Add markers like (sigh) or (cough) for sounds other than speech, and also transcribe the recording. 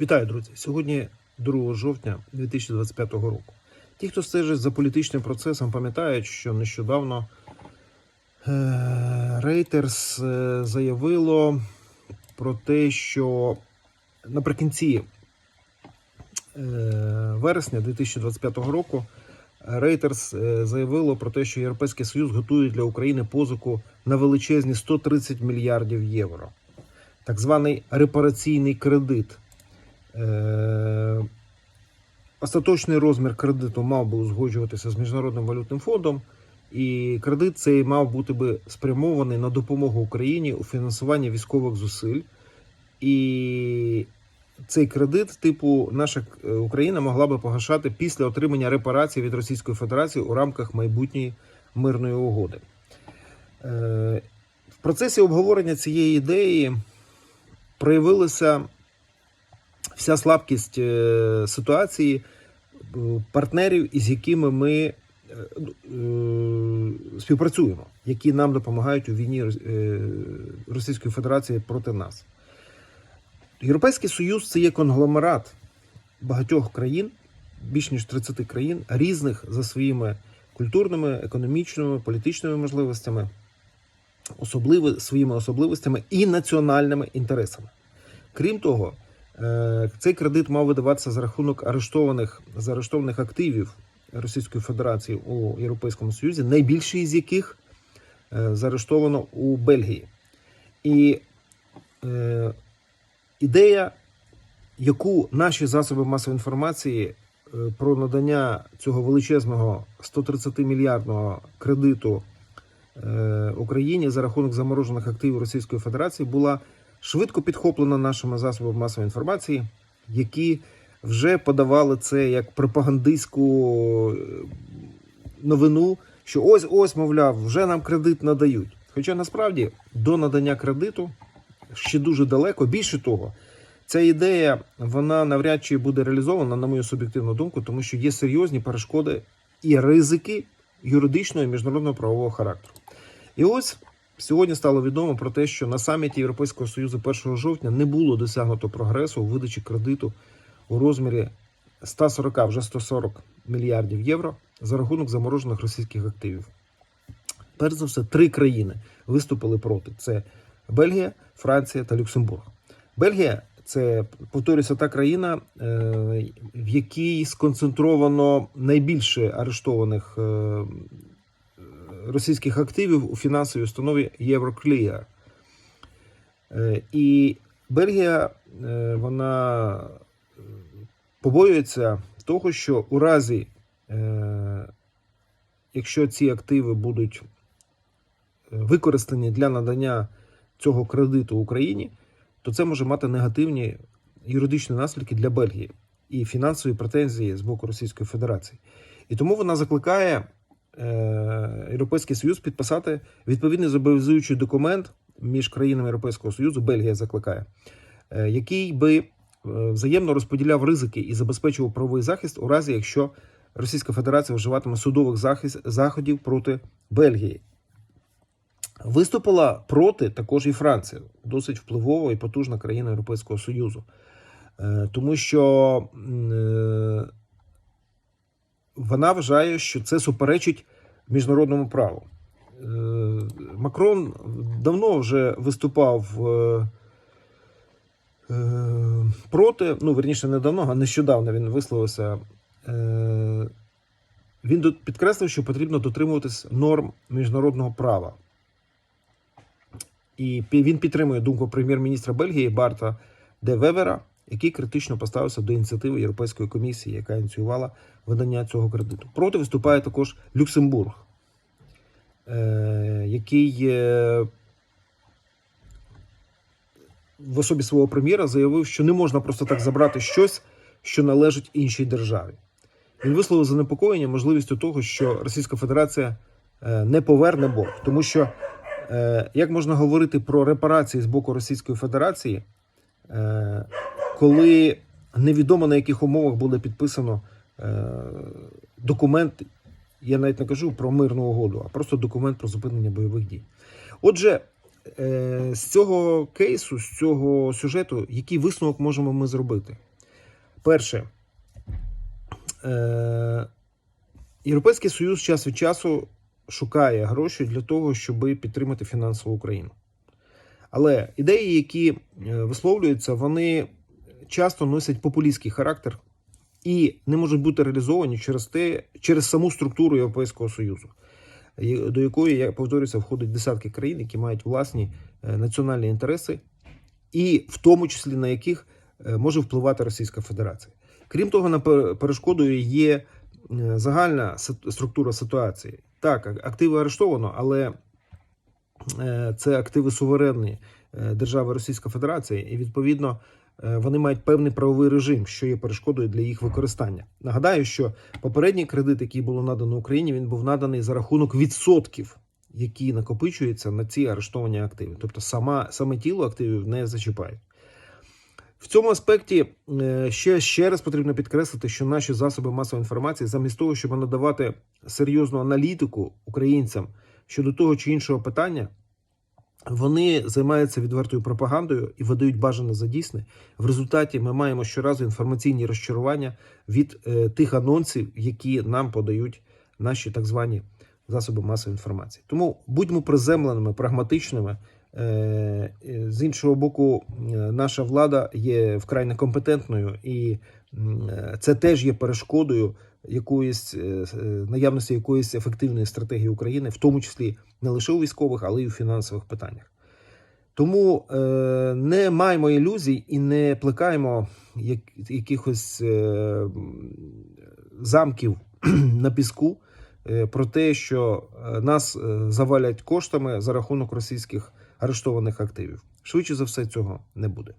Вітаю, друзі! Сьогодні 2 жовтня 2025 року. Ті, хто стежить за політичним процесом, пам'ятають, що нещодавно е, заявило про те, що наприкінці е, вересня 2025 року е, заявило про те, що Європейський Союз готує для України позику на величезні 130 мільярдів євро. Так званий репараційний кредит. Е, Остаточний розмір кредиту мав би узгоджуватися з Міжнародним валютним фондом, і кредит цей мав бути би спрямований на допомогу Україні у фінансуванні військових зусиль. І цей кредит, типу, наша е, Україна могла би погашати після отримання репарацій від Російської Федерації у рамках майбутньої мирної угоди. Е, В процесі обговорення цієї ідеї проявилася вся слабкість е, ситуації е, партнерів, із якими ми е, е, співпрацюємо, які нам допомагають у війні Російської Федерації проти нас. Європейський Союз це є конгломерат багатьох країн, більш ніж 30 країн, різних за своїми культурними, економічними, політичними можливостями, особливо, своїми особливостями і національними інтересами. Крім того, цей кредит мав видаватися за рахунок арештованих заарештованих активів Російської Федерації у Європейському Союзі, найбільший з яких е, заарештовано у Бельгії. І е, ідея, яку наші засоби масової інформації е, про надання цього величезного 130 мільярдного кредиту е, Україні за рахунок заморожених активів Російської Федерації була швидко підхоплена нашими засобами масової інформації, які вже подавали це як пропагандистську е, новину, що ось ось, мовляв, вже нам кредит надають. Хоча насправді до надання кредиту ще дуже далеко. Більше того, ця ідея вона навряд чи буде реалізована, на мою суб'єктивну думку, тому що є серйозні перешкоди і ризики юридичного і міжнародного правового характеру. І ось сьогодні стало відомо про те, що на саміті Європейського Союзу 1 жовтня не було досягнуто прогресу у видачі кредиту у розмірі 140, вже 140 мільярдів євро за рахунок заморожених російських активів. Перш за все, три країни виступили проти: це Бельгія, Франція та Люксембург. Бельгія це повторюся та країна, е, в якій сконцентровано найбільше арештованих е, російських активів у фінансовій установі Євроклія. Е, І Бельгія е, вона е, побоюється того, що у разі, якщо ці активи будуть використані для надання цього кредиту Україні, то це може мати негативні юридичні наслідки для Бельгії і фінансові претензії з боку Російської Федерації. І тому вона закликає Європейський Союз підписати відповідний зобов'язуючий документ між країнами Європейського Союзу, Бельгія закликає, е, який би е, взаємно розподіляв ризики і забезпечував правовий захист у разі, якщо Російська Федерація вживатиме судових захист, заходів проти Бельгії. Виступила проти також і Франція, досить впливова і потужна країна Європейського Союзу. Е, Тому що е, вона вважає, що це суперечить міжнародному праву. Е, Макрон давно вже виступав е, е, проти, ну, верніше, не давно, а нещодавно він висловився. Він підкреслив, що потрібно дотримуватись норм міжнародного права. І він підтримує думку прем'єр-міністра Бельгії Барта Де Вевера, який критично поставився до ініціативи Європейської комісії, яка ініціювала видання цього кредиту. Проти виступає також Люксембург, який е, в особі свого прем'єра заявив, що не можна просто так забрати щось, що належить іншій державі. Він висловив занепокоєння можливістю того, що Російська Федерація е, не поверне борг, тому що Е, Як можна говорити про репарації з боку Російської Федерації, е, коли невідомо на яких умовах буде підписано е, документ, я навіть не кажу про мирну угоду, а просто документ про зупинення бойових дій. Отже, е, з цього кейсу, з цього сюжету, який висновок можемо ми зробити? Перше, е, Європейський Союз час від часу шукає гроші для того, щоб підтримати фінансово Україну. Але ідеї, які е, висловлюються, вони часто носять популістський характер і не можуть бути реалізовані через те, через саму структуру Європейського Союзу, до якої, я повторюся, входять десятки країн, які мають власні е, національні інтереси, і в тому числі на яких е, може впливати Російська Федерація. Крім того, на перешкодою є е, загальна структура ситуації. Так, активи арештовано, але це активи суверенні держави Російська Федерація, і відповідно вони мають певний правовий режим, що є перешкодою для їх використання. Нагадаю, що попередній кредит, який було надано Україні, він був наданий за рахунок відсотків, які накопичуються на ці арештовані активи. Тобто сама, саме тіло активів не зачіпають. В цьому аспекті е, ще, ще раз потрібно підкреслити, що наші засоби масової інформації, замість того, щоб надавати серйозну аналітику українцям щодо того чи іншого питання, вони займаються відвертою пропагандою і видають бажане за дійсне. В результаті ми маємо щоразу інформаційні розчарування від е, тих анонсів, які нам подають наші так звані засоби масової інформації. Тому будьмо приземленими, прагматичними. Е, е, З іншого боку, е, наша влада є вкрай некомпетентною, і це теж є перешкодою якоїсь е, е, наявності якоїсь ефективної стратегії України, в тому числі не лише у військових, але й у фінансових питаннях. Тому е, не маємо ілюзій і не плекаємо як, якихось е, замків (clears throat) на піску е, про те, що е, нас е, завалять коштами за рахунок російських арештованих активів. Швидше за все, цього не буде.